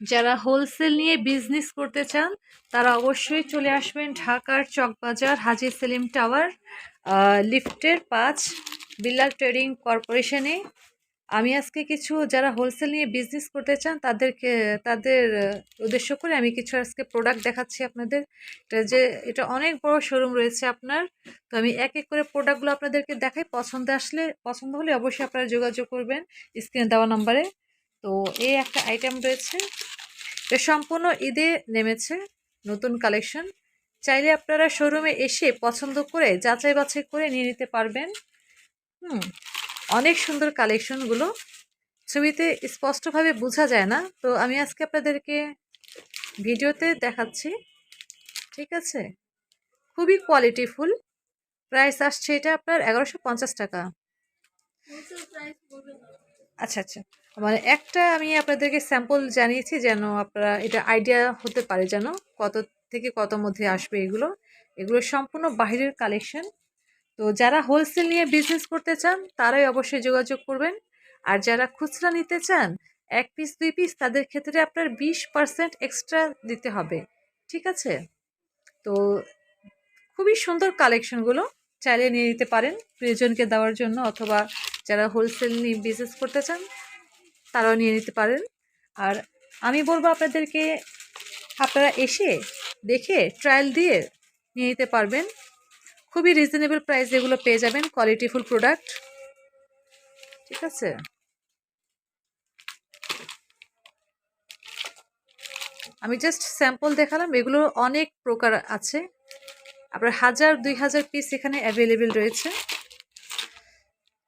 যারা হোলসেল নিয়ে বিজনেস করতে চান, তারা অবশ্যই চলে আসবেন ঢাকার চকবাজার হাজি সেলিম টাওয়ার লিফটের পাঁচ বিল্লাল ট্রেডিং কর্পোরেশনে আমি আজকে কিছু, যারা হোলসেল নিয়ে বিজনেস করতে চান, তাদেরকে, তাদের উদ্দেশ্য করে আমি কিছু আজকে প্রোডাক্ট দেখাচ্ছি আপনাদের। এটা যে, এটা অনেক বড় শোরুম রয়েছে আপনার। তো আমি এক এক করে প্রোডাক্টগুলো আপনাদেরকে দেখাই। পছন্দ আসলে, পছন্দ হলে অবশ্যই আপনারা যোগাযোগ করবেন স্ক্রিনে দেওয়া নম্বরে তো এই একটা আইটেম রয়েছে। এটা সম্পূর্ণ ঈদে নেমেছে নতুন কালেকশন চাইলে আপনারা শোরুমে এসে পছন্দ করে যাচাই বাছাই করে নিয়ে নিতে পারবেন। হুম অনেক সুন্দর কালেকশনগুলো ছবিতে স্পষ্টভাবে বোঝা যায় না। তো আমি আজকে আপনাদেরকে ভিডিওতে দেখাচ্ছি। ঠিক আছে? খুবই কোয়ালিটিফুল প্রাইস আসছে এটা আপনার এগারোশো পঞ্চাশ টাকা। আচ্ছা আচ্ছা। মানে একটা আমি আপনাদেরকে স্যাম্পল জানিয়েছি যেন আপনারা এটা আইডিয়া হতে পারে যেন কত থেকে কত মধ্যে আসবে এগুলো। এগুলো সম্পূর্ণ বাহিরের কালেকশন তো যারা হোলসেল নিয়ে বিজনেস করতে চান, তারাই অবশ্যই যোগাযোগ করবেন। আর যারা খুচরা নিতে চান, এক পিস দুই পিস তাদের ক্ষেত্রে আপনার বিশ পার্সেন্ট এক্সট্রা দিতে হবে। ঠিক আছে? তো খুবই সুন্দর কালেকশনগুলো চাইলে নিয়ে নিতে পারেন। প্রিয়জনকে দেওয়ার জন্য অথবা যারা হোলসেল নিয়ে বিজনেস করতে চান তারাও নিয়ে নিতে পারেন। আর আমি বলব আপনাদেরকে, আপনারা এসে দেখে ট্রায়াল দিয়ে নিয়ে নিতে পারবেন। খুবই রিজনেবল প্রাইস এগুলো পেয়ে যাবেন কোয়ালিটিফুল প্রোডাক্ট ঠিক আছে? আমি জাস্ট স্যাম্পল দেখালাম, এগুলো অনেক প্রকার আছে। আপনার হাজার, দুই হাজার পিস এখানে অ্যাভেলেবেল রয়েছে।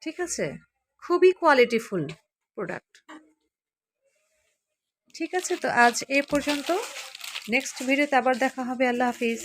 ঠিক আছে? খুবই কোয়ালিটিফুল প্রোডাক্ট ঠিক আছে? তো আজ এ পর্যন্ত। নেক্সট ভিডিওতে আবার দেখা হবে। আল্লাহ হাফিজ।